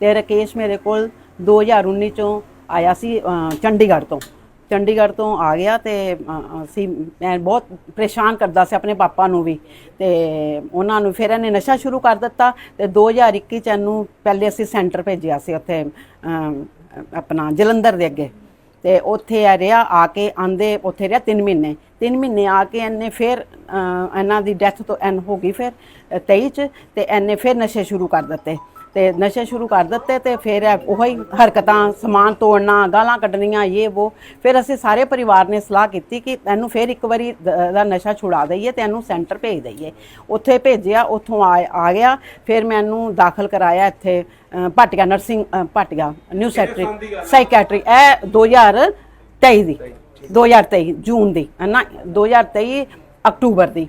ਤੇ ਰਕੇਸ਼ ਮੇਰੇ ਕੋਲ 2019 ਚੋਂ ਆਇਆ ਸੀ ਚੰਡੀਗੜ੍ਹ ਤੋਂ। ਚੰਡੀਗੜ੍ਹ ਤੋਂ ਆ ਗਿਆ ਤੇ ਅਸੀਂ ਮੈਂ ਬਹੁਤ ਪਰੇਸ਼ਾਨ ਕਰਦਾ ਸੀ ਆਪਣੇ ਪਾਪਾ ਨੂੰ ਵੀ। ਤੇ ਉਹਨਾਂ ਨੂੰ ਫਿਰ ਇਹਨੇ ਨਸ਼ਾ ਸ਼ੁਰੂ ਕਰ ਦਿੱਤਾ ਤੇ 2021 ਚ ਇਹਨੂੰ ਪਹਿਲੇ ਅਸੀਂ ਸੈਂਟਰ ਭੇਜਿਆ ਸੀ ਉੱਥੇ ਆਪਣਾ ਜਲੰਧਰ ਦੇ ਅੱਗੇ। ਤੇ ਉੱਥੇ ਆ ਰਿਹਾ ਆ ਕੇ ਆਂਦੇ ਉੱਥੇ ਰਿਹਾ 3 ਮਹੀਨੇ। 3 ਮਹੀਨੇ ਆ ਕੇ ਇਹਨੇ ਫਿਰ ਇਹਨਾਂ ਦੀ ਡੈਥ ਤੋਂ ਐਨ ਹੋ ਗਈ ਫਿਰ ਅ, 23 ਚ ਤੇ ਇਹਨੇ ਫਿਰ ਨਸ਼ੇ ਸ਼ੁਰੂ ਕਰ ਦਿੱਤੇ। ਤੇ ਨਸ਼ੇ ਸ਼ੁਰੂ ਕਰ ਦਿੱਤੇ ਤੇ ਫਿਰ ਉਹੀ ਹਰਕਤਾਂ ਸਮਾਨ ਤੋੜਨਾ ਗਾਲਾਂ ਕੱਢਣੀਆਂ ਇਹ ਉਹ ਫਿਰ ਅਸੀਂ ਸਾਰੇ ਪਰਿਵਾਰ ਨੇ ਸਲਾਹ ਕੀਤੀ ਕਿ ਇਹਨੂੰ ਫਿਰ ਇੱਕ ਵਾਰੀ ਦ- ਨਸ਼ਾ ਛੁਡਾ ਦਈਏ ਤੇ ਇਹਨੂੰ ਸੈਂਟਰ ਭੇਜ ਦਈਏ। ਉੱਥੇ ਭੇਜਿਆ ਉੱਥੋਂ ਆ ਆ ਗਿਆ। ਫਿਰ ਮੈਂ ਇਹਨੂੰ ਦਾਖਲ ਕਰਾਇਆ ਇੱਥੇ Bhatia nursing Bhatia new secretary psychiatry ਇਹ 2023 ਦੀ 2023 ਜੂਨ ਦੀ ਹੈ ਨਾ? 2023 ਅਕਤੂਬਰ ਦੀ।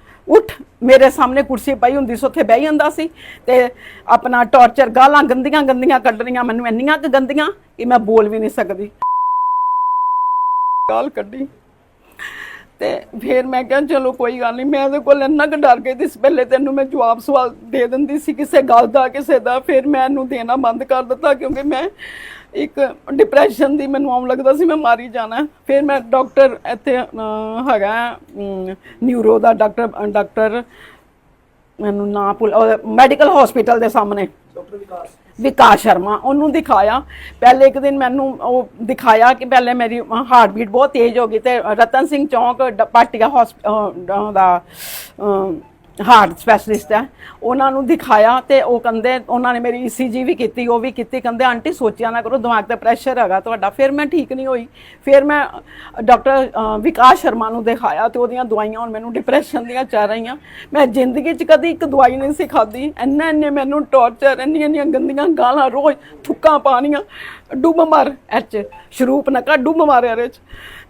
ਉੱਠ, ਮੇਰੇ ਸਾਹਮਣੇ ਕੁਰਸੀ ਪਈ ਹੁੰਦੀ ਸੀ, ਉੱਥੇ ਬਹਿ ਜਾਂਦਾ ਸੀ ਤੇ ਆਪਣਾ ਟੌਰਚਰ ਗਾਲਾਂ ਗੰਦੀਆਂ ਗੰਦੀਆਂ ਕੱਢਣੀਆਂ ਮੈਨੂੰ ਇੰਨੀਆਂ ਕਿ ਗੰਦੀਆਂ ਕਿ ਮੈਂ ਬੋਲ ਵੀ ਨਹੀਂ ਸਕਦੀ। ਗਾਲ ਕੱਢੀ। ਤੇ ਫਿਰ ਮੈਂ ਕਿਹਾ ਚਲੋ ਕੋਈ ਗੱਲ ਨਹੀਂ ਮੈਂ ਇਹਦੇ ਕੋਲ ਇੰਨਾ ਕੁ ਡਰ ਗਈ ਸੀ ਪਹਿਲੇ ਤੈਨੂੰ ਮੈਂ ਜਵਾਬ ਸਵਾਲ ਦੇ ਦਿੰਦੀ ਸੀ ਕਿਸੇ ਗੱਲ ਦਾ, ਕਿਸੇ ਦਾ, ਫਿਰ ਮੈਂ ਇਹਨੂੰ ਦੇਣਾ ਬੰਦ ਕਰ ਦਿੱਤਾ ਕਿਉਂਕਿ ਮੈਂ ਇੱਕ ਡਿਪਰੈਸ਼ਨ ਦੀ ਮੈਨੂੰ ਆਉਣ ਲੱਗਦਾ ਸੀ ਮੈਂ ਮਾਰੀ ਜਾਣਾ। ਫਿਰ ਮੈਂ ਡਾਕਟਰ ਇੱਥੇ ਹੈਗਾ ਨਿਊਰੋ ਦਾ ਡਾਕਟਰ ਡਾਕਟਰ ਮੈਨੂੰ ਨਾ ਭੁੱਲ ਮੈਡੀਕਲ ਹਸਪੀਟਲ ਦੇ ਸਾਹਮਣੇ। ਡਾਕਟਰ ਵਿਕਾਸ। ਵਿਕਾਸ ਸ਼ਰਮਾ, ਉਹਨੂੰ ਦਿਖਾਇਆ। ਪਹਿਲੇ ਇੱਕ ਦਿਨ ਮੈਨੂੰ ਉਹ ਦਿਖਾਇਆ ਕਿ ਪਹਿਲੇ ਮੇਰੀ ਹਾਰਟ ਬੀਟ ਬਹੁਤ ਤੇਜ਼ ਹੋ ਗਈ ਤੇ ਰਤਨ ਸਿੰਘ ਚੌਂਕ, ਡ- ਪਾਟਿਆ ਹਸਪੀਟਲ ਦਾ ਹਾਰਟ ਸਪੈਸ਼ਲਿਸਟ ਹੈ। ਉਹਨਾਂ ਨੂੰ ਦਿਖਾਇਆ ਤੇ ਉਹ ਕਹਿੰਦੇ, ਉਹਨਾਂ ਨੇ ਮੇਰੀ ਈਸੀਜੀ ਵੀ ਕੀਤੀ, ਉਹ ਵੀ ਕੀਤੀ, ਕਹਿੰਦੇ, ਆਂਟੀ, ਸੋਚਿਆ ਨਾ ਕਰੋ, ਦਿਮਾਗ ਤੇ ਪ੍ਰੈਸ਼ਰ ਹੈਗਾ ਤੁਹਾਡਾ। ਫਿਰ ਮੈਂ ਠੀਕ ਨਹੀਂ ਹੋਈ। ਫਿਰ ਮੈਂ ਡਾਕਟਰ ਵਿਕਾਸ ਸ਼ਰਮਾ ਨੂੰ ਦਿਖਾਇਆ ਤੇ ਉਹਦੀਆਂ ਦਵਾਈਆਂ, ਹੁਣ ਮੈਨੂੰ ਡਿਪਰੈਸ਼ਨ ਦੀਆਂ ਚੱਲ ਰਹੀਆਂ। ਮੈਂ ਜ਼ਿੰਦਗੀ 'ਚ ਕਦੀ ਇੱਕ ਦਵਾਈ ਨਹੀਂ ਸੀ ਖਾਦੀ ਇੰਨਾ, ਇੰਨੇ ਮੈਨੂੰ ਟੌਰਚਰ ਇੰਨੀਆਂ ਇੰਨੀਆਂ ਗੰਦੀਆਂ ਗਾਲਾਂ ਰੋਜ਼ ਥੁੱਕਾਂ ਪਾਣੀਆਂ ਡੁੱਬ ਮਰ, ਐਚ, ਸ਼ਰੂਪ ਨਕਾ, ਡੁੱਬ ਮਾਰਿਆ ਰੇ ਚ।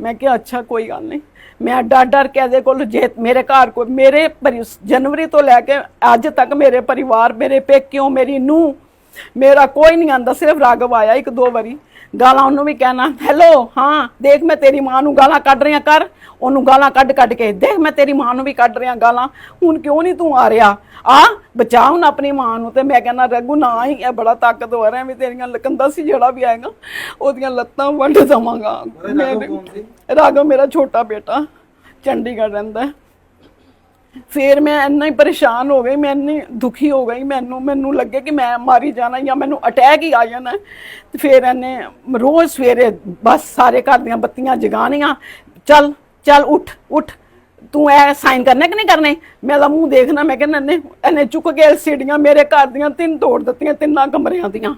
ਮੈਂ ਕਿਹਾ, ਅੱਛਾ, ਕੋਈ ਗੱਲ ਨਹੀਂ। ਮੈਂ ਡਰ ਡਰ ਕੇ ਇਹਦੇ ਕੋਲ ਜੇ, ਮੇਰੇ ਘਰ ਕੋਈ ਮੇਰੇ ਪਰਿ- ਜਨਵਰੀ ਤੋਂ ਲੈ ਕੇ ਅੱਜ ਤੱਕ ਮੇਰੇ ਪਰਿਵਾਰ ਮੇਰੇ ਪੇਕਿਓ ਮੇਰੀ ਨੂੰ ਮੇਰਾ ਕੋਈ ਨਹੀਂ ਆਂਦਾ ਸਿਰਫ ਰਾਗਵ ਆਇਆ ਇੱਕ ਦੋ ਵਾਰੀ। ਗਾਲਾਂ ਉਹਨੂੰ ਵੀ ਕਹਿਣਾ ਹੈਲੋ ਹਾਂ ਦੇਖ ਮੈਂ ਤੇਰੀ ਮਾਂ ਨੂੰ ਗਾਲਾਂ ਕੱਢ ਰਿਆਂ ਕਰ। ਉਹਨੂੰ ਗਾਲਾਂ ਕੱਢ ਕੱਢ ਕੇ ਦੇਖ ਮੈਂ ਤੇਰੀ ਮਾਂ ਨੂੰ ਵੀ ਕੱਢ ਰਿਆਂ ਗਾਲਾਂ। ਹੁਣ ਕਿਉਂ ਨਹੀਂ ਤੂੰ ਆ ਰਿਹਾ? ਆ ਬਚਾ ਹੁਣ ਆਪਣੀ ਮਾਂ ਨੂੰ। ਤੇ ਮੈਂ ਕਹਿੰਦਾ ਰਘੂ ਨਾ ਹੀ ਇਹ ਬੜਾ ਤਾਕਤਵਰ ਹੈ ਵੀ ਤੇਰੀਆਂ ਲਕੰਦਾ ਸੀ ਜਿਹੜਾ ਵੀ ਆਏਗਾ ਉਹਦੀਆਂ ਲੱਤਾਂ ਵੱਢ ਦਵਾਂਗਾ? ਰਾਘਵ ਮੇਰਾ ਛੋਟਾ ਬੇਟਾ ਚੰਡੀਗੜ੍ਹ ਰਹਿੰਦਾ। ਹੈ। ਫਿਰ ਮੈਂ ਇੰਨਾ ਹੀ ਪਰੇਸ਼ਾਨ ਹੋ ਗਈ, ਮੈਂ ਇੰਨੀ ਦੁਖੀ ਹੋ ਗਈ, ਮੈਨੂੰ ਮੈਨੂੰ ਲੱਗੇ ਕਿ ਮੈਂ ਮਾਰੀ ਜਾਣਾ ਜਾਂ ਮੈਨੂੰ ਅਟੈਕ ਹੀ ਆ ਜਾਣਾ। ਤੇ ਫਿਰ ਇਹਨੇ ਰੋਜ਼ ਸਵੇਰੇ ਬਸ ਸਾਰੇ ਘਰ ਦੀਆਂ ਬੱਤੀਆਂ ਜਗਾਣੀਆਂ ਚੱਲ ਚੱਲ ਉੱਠ ਉੱਠ। ਤੂੰ ਐ ਸਾਈਨ ਕਰਨਾ ਕਿ ਨਹੀਂ ਕਰਨੇ? ਮੈਂ ਮੇਰਾ ਮੂੰਹ ਦੇਖਣਾ, ਮੈਂ ਕਹਿੰਦਾ ਨੇ ਇਹਨੇ ਚੁੱਕ ਕੇ ਸੀੜੀਆਂ ਮੇਰੇ ਘਰ ਦੀਆਂ ਤਿੰਨ ਤੋੜ ਦਿੱਤੀਆਂ, ਤਿੰਨਾਂ ਕਮਰਿਆਂ ਦੀਆਂ।